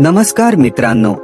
नमस्कार मित्रांनो.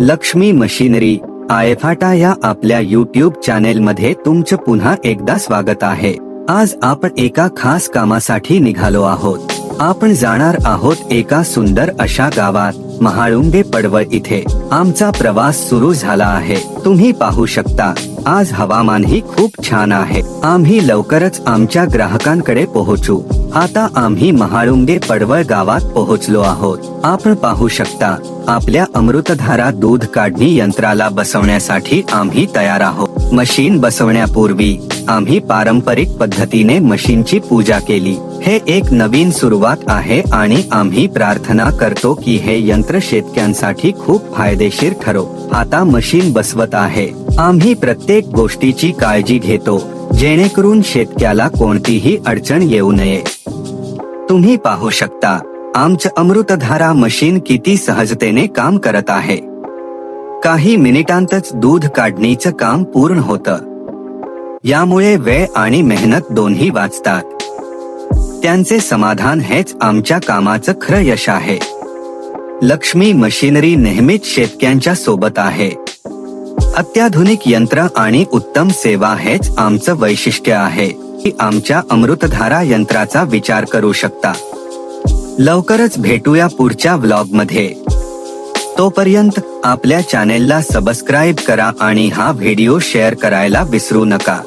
लक्ष्मी मशिनरी आयफाटा या आपल्या युट्यूब चॅनेल मध्ये तुमचं पुन्हा एकदा स्वागत आहे. आज आपण एका खास कामासाठी निघालो आहोत. आपण जाणार आहोत एका सुंदर अशा गावात महाळुंगे पडवळ इथे. आमचा प्रवास सुरू झाला आहे. तुम्ही पाहू शकता. आज हवामान ही खूप छान आहे. आम्ही लवकरच आमच्या ग्राहकांकडे पोहोचू. आता आम्ही महाळुंगे पडवळ गावात पोहोचलो आहोत. आपण पाहू शकता आपल्या अमृतधारा दूध काढणी यंत्राला बसवण्यासाठी आम्ही तयार आहोत. मशीन बसवण्यापूर्वी आम्ही पारंपरिक पद्धतीने मशीनची पूजा केली. हे एक नवीन सुरुवात आहे आणि आम्ही प्रार्थना करतो की हे यंत्र शेतकऱ्यांसाठी खूप फायदेशीर ठरो. आता मशीन बसवत आहे. आम्ही प्रत्येक गोष्टीची काळजी घेतो जेणेकरून शेतक्याला कोणतीही अडचण येऊ नये. तुम्ही पाहू शकता आमचं अमृतधारा मशीन किती सहजतेने काम करत आहे. काही मिनिटांतच दूध काढणीचं काम पूर्ण होतं. यामुळे वेळ आणि मेहनत दोन्ही वाचतात. त्यांचे समाधान हेच आमच्या कामाचं खरं यश आहे. लक्ष्मी मशिनरी नेहमीच शेतक्यांच्या सोबत आहे. अत्याधुनिक यंत्र आणि उत्तम सेवा हेच आमचं वैशिष्ट्य आहे. की आमच्या अमृतधारा यंत्राचा विचार करू शकता. लवकरच भेटूया पुढच्या व्लॉगमध्ये तोपर्यंत आपल्या चॅनेलला सबस्क्राईब करा आणि हा व्हिडिओ शेअर करायला विसरू नका.